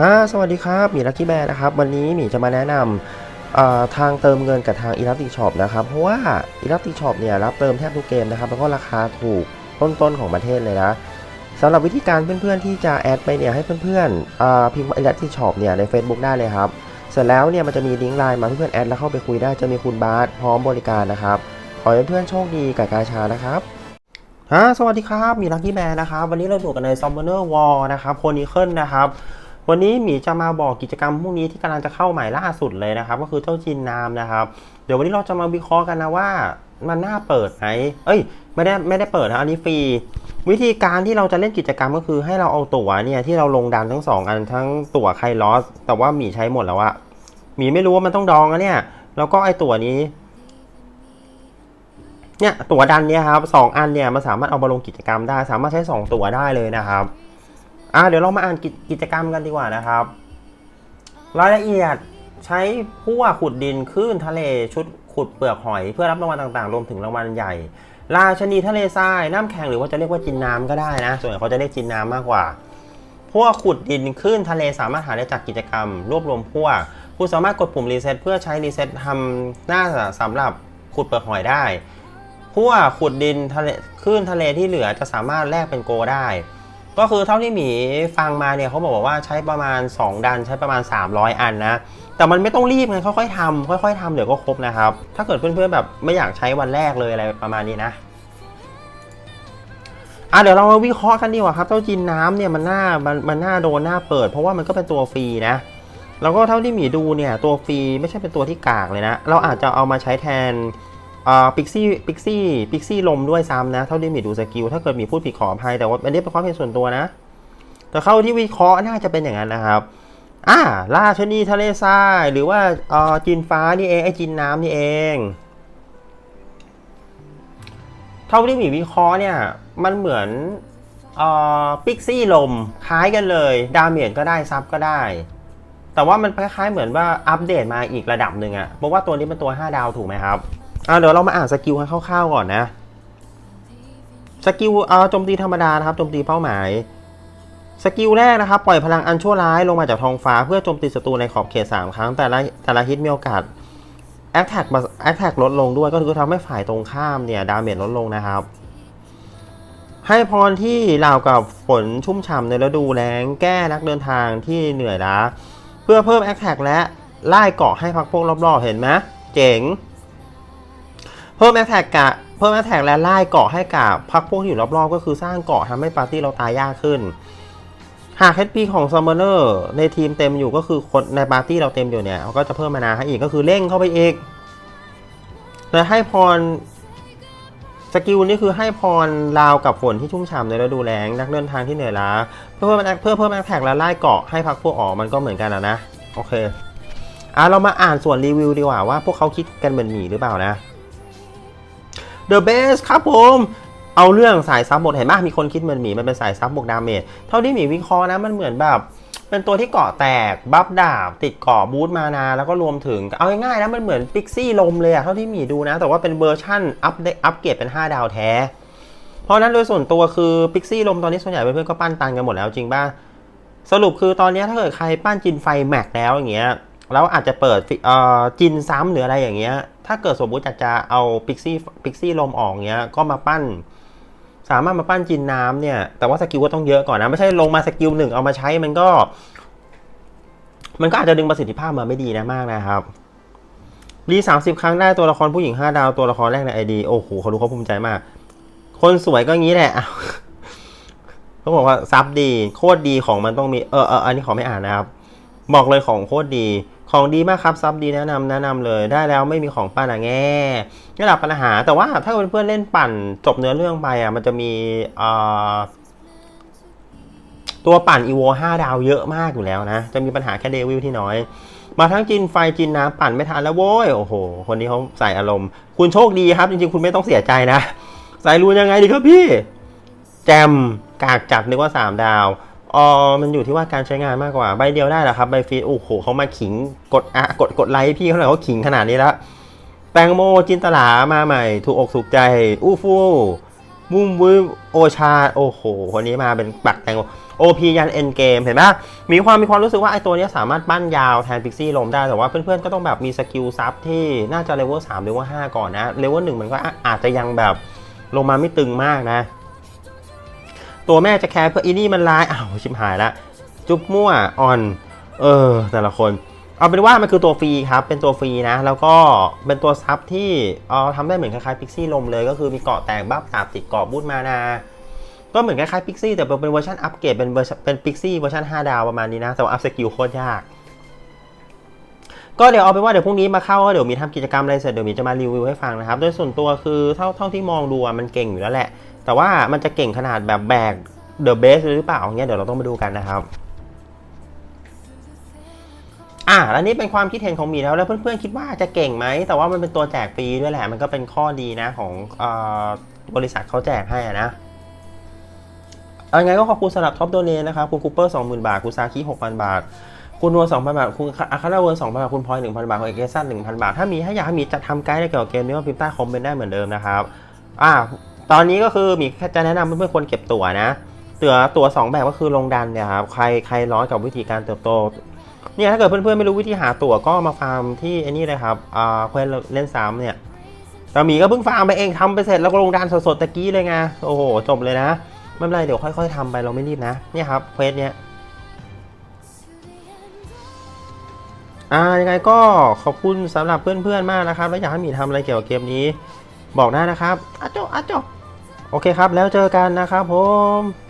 ฮะสวัสดีครับหมีลักกี้แบร์นะครับ วันนี้หมีจะมาแนะนำทางเติมเงินกับทาง e l a s t i c Shop นะครับ เพราะว่า e l a s t i c Shop เนี่ยรับเติมแทบทุกเกมนะครับ แล้วก็ราคาถูกต้นๆของประเทศเลยนะสำหรับวิธีการเพื่อนๆที่จะแอดไปเนี่ยให้เพื่อนๆอ่าพิมพ์ e l a s t i c Shop เนี่ยใน Facebook ได้เลยครับ เสร็จแล้วเนี่ยมันจะมีลิงก์ไลน์มาเพื่อนแอดแล้วเข้าไปคุยได้จะมีคุณบาสพร้อมบริการนะครับ ขอให้เพื่อนๆโชคดีกับกาชานะครับฮะสวัสดีครับหมีลักกี้แบร์นะครับวันนี้เราอยู่กันใน Summoner War นะครับโคนิเคิลนะครับ วันนี้หมีจะมาบอกกิจกรรมพวกนี้ที่กำลังจะเข้าใหม่ล่าสุดเลยนะครับ ก็คือเจ้าจินนามนะครับ เดี๋ยววันนี้เราจะมาวิเคราะห์กันนะว่ามันน่าเปิดไหมเอ้ย ไม่ได้ไม่ได้เปิดนะอันนี้ฟรี วิธีการที่เราจะเล่นกิจกรรมก็คือให้เราเอาตั๋วเนี่ยที่เราลงดันทั้งสองอันทั้งตั๋วไคลอส แต่ว่าหมีใช้หมดแล้วอะหมีไม่รู้ว่ามันต้องดองอะเนี่ย แล้วก็ไอตั๋วนี้ เนี่ยตั๋วดันเนี่ยครับสองอันเนี่ยมันสามารถเอามาลงกิจกรรมได้ สามารถใช้สองตั๋วได้เลยนะครับ อะเดี๋ยวเรามาอ่านกิจกิจกรรมกันดีกว่านะครับ รายละเอียดใช้พั่วขุดดินคลื่นทะเลชุดขุดเปลือกหอยเพื่อรับรางวัลต่างๆ รวมถึงรางวัลใหญ่ ราชนีทะเลทรายน้ำแข็งหรือว่าจะเรียกว่าจินน้ำก็ได้นะ ส่วนใหญ่เขาจะเรียกจินน้ำมากกว่าพวกขุดดินคลื่นทะเลสามารถหาได้จากกิจกรรม รวบรวมพวกคุณสามารถกดปุ่มรีเซ็ตเพื่อใช้รีเซ็ตทำหน้าสำหรับขุดเปลือกหอยได้พวกขุดดินทะเลคลื่นทะเลที่เหลือจะสามารถแลกเป็นโกได้ ก็คือเท่าที่หมีฟังมาเนี่ยเขาบอกว่าใช้ประมาณ 2 ดันใช้ประมาณ 300 อันนะ แต่มันไม่ต้องรีบไงค่อยๆทำค่อยๆทำเดี๋ยวก็ครบนะครับ ถ้าเกิดเพื่อนๆแบบไม่อยากใช้วันแรกเลยอะไรประมาณนี้นะอะเดี๋ยวเรามาวิเคราะห์กันดีกว่าครับเจ้าจินน้ำเนี่ยมันหน่ามันมันน่าโดนหน่าเปิด เพราะว่ามันก็เป็นตัวฟรีนะแล้วก็เท่าที่หมีดูเนี่ยตัวฟรีไม่ใช่เป็นตัวที่กากเลยนะ เราอาจจะเอามาใช้แทน อ่าพิกซี่พิกซี่พิกซี่ลมด้วยซ้ำนะ เท่าที่มีดูสกิล ถ้าเกิดมีพูดผิดขออภัยแต่ว่าอันนี้เป็นความเห็นส่วนตัวนะ แต่เข้าที่วิเคราะห์น่าจะเป็นอย่างนั้นนะครับอ่าราชนีทะเลทรายหรือว่าอ่อจินฟ้านี่เองไอ้จินน้ำนี่เอง เท่าที่มีวิเคราะห์เนี่ย มันเหมือนเอ่อพิกซี่ลมคล้ายกันเลย ดาเมจก็ได้ซับก็ได้แต่ว่ามันคล้ายๆเหมือนว่าอัปเดตมาอีกระดับหนึ่งอะเพราะว่าตัวนี้เป็นตัว 5 ดาวถูกไหมครับ อ่าเดี๋ยวเรามาอ่านสกิลให้คร่าวๆก่อนนะ สกิลเอ่อโจมตีธรรมดานะครับโจมตีเป้าหมาย สกิลแรกนะครับ ปล่อยพลังอันชั่วร้ายลงมาจากท้องฟ้าเพื่อโจมตีศัตรูในขอบเขต 3 ครั้ง แต่ละแต่ละฮิตมีโอกาสแอคแท็กแอคแท็กลดลงด้วยก็คือทำให้ฝ่ายตรงข้ามเนี่ยดาเมจลดลงนะครับ ให้พรที่เรากับฝนชุ่มฉ่ำในฤดูแล้งแก้นักเดินทางที่เหนื่อยล้าเพื่อเพิ่มแอคแท็กและไล่เกาะให้พักพวกรอบๆเห็นไหมเจ๋ง เพิ่มแอคแท็กกะเพิ่มแอคแท็กและไล่เกาะให้กับพักพวกที่อยู่รอบๆ ก็คือสร้างเกาะทำให้ปาร์ตี้เราตายยากขึ้น หาก HP ของ Summoner ในทีมเต็มอยู่ก็คือคนในปาร์ตี้เราเต็มอยู่เนี่ยเขาก็จะเพิ่มมานาให้อีกก็คือเร่งเข้าไปอีกและให้พรสกิลนี่คือให้พรราวกับฝนที่ชุ่มฉ่ำในฤดูแล้งนักเดินทางที่เหนื่อยล้าเพื่อเพิ่มเพื่อเพิ่มแอคแท็กและไล่เกาะให้พักพวกออกมันก็เหมือนกันนะโอเคอะเรามาอ่านส่วนรีวิวดีกว่าว่าพวกเขาคิดกันเหมือนหมีหรือเปล่านะ The best ครับผม เอาเรื่องสายซับบวกเห็นไหมมีคนคิดเหมือนหมีมันเป็นสายซับบวกดาเมจเท่าที่หมีวิเคราะห์นะมันเหมือนแบบเป็นตัวที่เกาะแตก บัฟดาบ ติดเกาะบูทมานา แล้วก็รวมถึง เอาง่ายๆนะมันเหมือนปิกซี่ลมเลยอะเท่าที่หมีดูนะ แต่ว่าเป็นเวอร์ชั่นอัพเดอัพเกรดเป็น 5 ดาวแท้ เพราะนั้นโดยส่วนตัวคือพิกซี่ลมตอนนี้ส่วนใหญ่เพื่อนๆก็ปั้นตันกันหมดแล้วจริงป่ะ สรุปคือตอนนี้ถ้าเกิดใครปั้นจินไฟแม็กแล้วอย่างเงี้ย แล้วอาจจะเปิดจินซ้ำหรืออะไรอย่างเงี้ย ถ้าเกิดสมมติอยากจะเอาพิกซี่พิกซี่ลมออกเงี้ย ก็มาปั้น สามารถมาปั้นจินน้ำเนี่ย แต่ว่าสกิลก็ต้องเยอะก่อนนะ ไม่ใช่ลงมาสกิลหนึ่งเอามาใช้มันก็ มันก็อาจจะดึงประสิทธิภาพมาไม่ดีนะมากนะครับ รีสามสิบครั้งได้ตัวละครผู้หญิงห้าดาวตัวละครแรกในไอดีโอ้โหเขารู้เขาภูมิใจมาก คนสวยก็งี้แหละเขาบอกว่าซับดี โคตรดีของมันต้องมี เออเอออันนี้ขอไม่อ่านนะครับ บอกเลยของโคตรดี ของดีมากครับซับดีแนะนำแนะนำเลย ได้แล้วไม่มีของปั้นะแง่นี่แหละปัญหา แต่ว่าถ้าเพื่อนเล่นปั่นจบเนื้อเรื่องไปอะมันจะมีตัวปั่นอีโว5ดาวเยอะมากอยู่แล้วนะ จะมีปัญหาแค่เดวิลที่น้อย มาทั้งจินไฟจินน้ำปั่นไม่ทันแล้วโว้ยโอ้โห คนนี้เขาใส่อารมณ์ คุณโชคดีครับ จริงๆ คุณไม่ต้องเสียใจนะ ใส่รูนยังไงดีครับพี่ แจมกากจัดนึกว่า 3 ดาว อ๋อมันอยู่ที่ว่าการใช้งานมากกว่า ใบเดียวได้เหรอครับ ใบฟรีโอ้โหเขามาขิงกดอะกดกดไลค์พี่เขาหน่อยเขาขิงขนาดนี้แล้ว แตงโมจินตลามาใหม่ ถูกอกถูกใจ อู้ฟู่มุมวิวโอชา โอ้โห คนนี้มาเป็นปักแตงโม OP ยัน End Game เห็นปะมีความมีความรู้สึกว่าไอตัวนี้สามารถปั้นยาวแทนพิกซี่ลมได้ แต่ว่าเพื่อนๆ ก็ต้องแบบมีสกิลซับที่น่าจะเลเวล3เลเวล5ก่อนนะ เลเวล1มันก็อาจจะยังแบบลงมาไม่ตึงมากนะ ตัวแม่จะแคร์เพื่ออีนี่มันลายอ้าวชิบหายละจุ๊บมั่วออน เออ แต่ละคน เอาเป็นว่ามันคือตัวฟรีครับ เป็นตัวฟรีนะ แล้วก็เป็นตัวซับที่เออทำได้เหมือนคล้ายๆพิกซี่ลมเลย ก็คือมีเกาะแตกบัฟดาบติดเกาะบูทมานา ก็เหมือนคล้ายๆพิกซี่แต่เป็นเวอร์ชันอัปเกรดเป็นเวอร์ชันเป็นพิกซี่เวอร์ชัน5 ดาวประมาณนี้นะ แต่ว่าอัพสกิลโคตรยาก ก็เดี๋ยวเอาเป็นว่าเดี๋ยวพรุ่งนี้มาเข้าก็เดี๋ยวมีทำกิจกรรมอะไรเสร็จเดี๋ยวมีจะมารีวิวให้ฟังนะครับ โดยส่วนตัวคือเท่าเท่าที่มองดูอะมันเก่งอยู่แล้วแหละ แต่ว่ามันจะเก่งขนาดแบบแบกเดอะเบสหรือเปล่าเงี้ยเดี๋ยวเราต้องมาดูกันนะครับอะแล้วนี่เป็นความคิดเห็นของมีแล้วแล้วเพื่อนๆคิดว่าจะเก่งไหมแต่ว่ามันเป็นตัวแจกฟรีด้วยแหละ มันก็เป็นข้อดีนะของเออบริษัทเขาแจกให้อะนะเอาไงก็ขอบคุณสำหรับท็อปโดเนนะครับ คุณคูเปอร์20,000บาท คุณซาคิ6,000บาท คุณนัว2,000บาท คุณอาคาราเวิร์น2,000บาท คุณพลอย1,000บาท คุณเอกซัน1,000บาท ถ้ามีถ้าอยากให้มีจะทำไกด์อะไรเกี่ยวกับเกมนี้ก็พิมพ์ใต้คอมเมนต์ได้เหมือนเดิมนะครับ อ่า ตอนนี้ก็คือมีแค่จะแนะนำเพื่อนๆควรเก็บตั๋วนะตั๋วตั๋วสองแบบก็คือลงดันเนี่ยครับใครใครร้อนกับวิธีการเติบโตเนี่ยถ้าเกิดเพื่อนๆไม่รู้วิธีหาตั๋วก็มาฟาร์มที่ไอ้นี่เลยครับอ่าเควสเล่นซ้ำเนี่ยแต่หมีก็เพิ่งฟาร์มไปเองทำไปเสร็จแล้วก็ลงดันสดๆตะกี้เลยไงโอ้โหจบเลยนะไม่เป็นไรเดี๋ยวค่อยๆทำไปเราไม่รีบนะเนี่ยครับเควสเนี้ยอ่ายังไงก็ขอบคุณสำหรับเพื่อนๆมากนะครับ แล้วอยากให้หมีทำอะไรเกี่ยวกับเกมนี้ บอกได้นะครับอาจบอาจบ โอเคครับ แล้วเจอกันนะครับผม